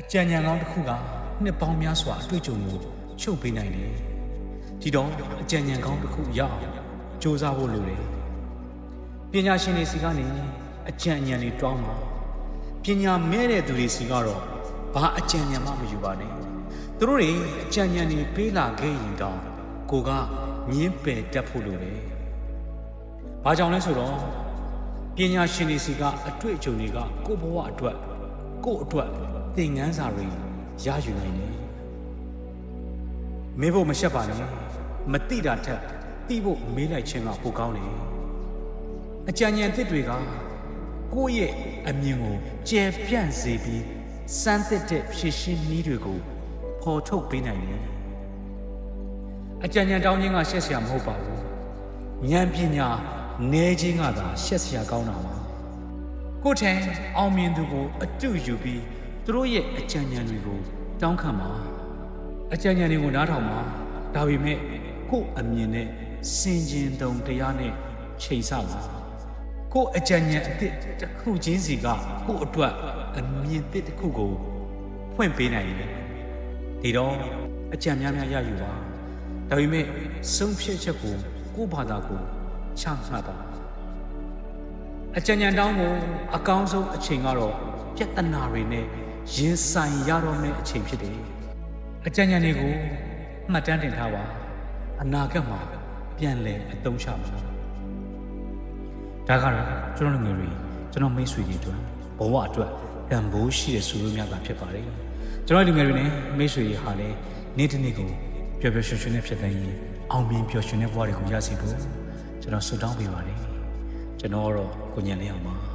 အကြံဉာဏ်ကောင်းတစ်ခုကနှစ်ပေါင်းများစွာအတွေ့အကြုံကိုချုပ်ပေးနိုင်တယ်ဒီတော့အကြံဉာဏ်ကောင်းတစ်ခုရအောင်စ조사ဖို့လိုတယ်ပညာရှင်တွေစီကနေအကြံဉာဏ်တွေတောင်းပါပညာမဲ့တဲ့သူတွေစီကတော့ဘာအကြံဉာဏ်မှမယူပါနဲ့သူတို့တွေအကြံဉာဏ်တွေပေးလာခဲ့ရင်တော့ကိုကညင်းပယ်တတ်ဖို့လိုတယ်ဘာကြောင့်လဲဆိုတော့ပညာရှင်တွေစီကအတွေ့အကြုံတွေကကိုယ့်ဘဝအတွက်ကိုယ့်အတွက် သင်ခန်းစာတွေရယူနိုင်တယ်မေးဖို့မရှက်ပါနဲ့မတိတာထက်သိဖို့မေးလိုက်ခြင်းကပိုကောင်းတယ်အကြံဉာဏ်သစ်တွေကကိုယ့်ရဲ့အမြင်ကိုကျယ်ပြန့်စေပြီးစမ်းသစ်တဲ့ဖြစ်ရှင်းနည်းတွေကိုဖော်ထုတ်ပေးနိုင်တယ်အကြံဉာဏ်တောင်းခြင်းကရှက်စရာမဟုတ်ပါဘူးဉာဏ်ပညာနဲခြင်းကသာရှက်စရာကောင်းတာပါကိုယ်ထံအောင်မြင်သူကိုအတူယူပြီး သူတို့ရဲ့အကြံဉာဏ်တွေကိုတောင်းခံပါအကြံဉာဏ်တွေကိုနားထောင်ပါဒါပေမဲ့ကိုယ့်အမြင်နဲ့စင်ကြင်တုံတရားနဲ့ချိန်ဆပါကိုယ့်အကြံဉာဏ်အစ်တစ်ခုချင်းစီကကိုယ့်အတွက်အမြင်တစ်တစ်ခုကိုဖွင့်ပေးနိုင်တယ်ဒီတော့အကြံများများရယူပါဒါပေမဲ့ဆုံးဖြတ်ချက်ကိုကိုယ့်ဘာသာကိုချမှတ်ပါအကြံဉာဏ်တောင်းကိုအကောင်းဆုံးအချိန်ကတော့ပြဿနာတွေနဲ့ ရင်ဆိုင်ရတော့မယ့်အချိန်ဖြစ်တယ်အကြံဉာဏ်တွေကိုမှတ်တမ်းတင်ထားပါအနာဂတ်မှာပြန်လည်အသုံးချပါဒါကတော့ကျွန်တော်လူငယ်တွေကျွန်တော်မိတ်ဆွေတွေအတွက်ဘဝအတွက်တန်ဖိုးရှိတဲ့ဆုလို့များတာဖြစ်ပါတယ်ကျွန်တော်လူငယ်တွေနဲ့မိတ်ဆွေတွေဟာလည်းနေ့တစ်နေ့ကိုပျော်ပျော်ရွှင်ရွှင်နဲ့ဖြစ်တဲ့ရင်အောင်မြင်ပျော်ရွှင်တဲ့ဘဝတွေကိုရရှိဖို့ကျွန်တော်ဆုတောင်းပေးပါတယ်ကျွန်တော်ကတော့ကိုညံလေးအောင်ပါ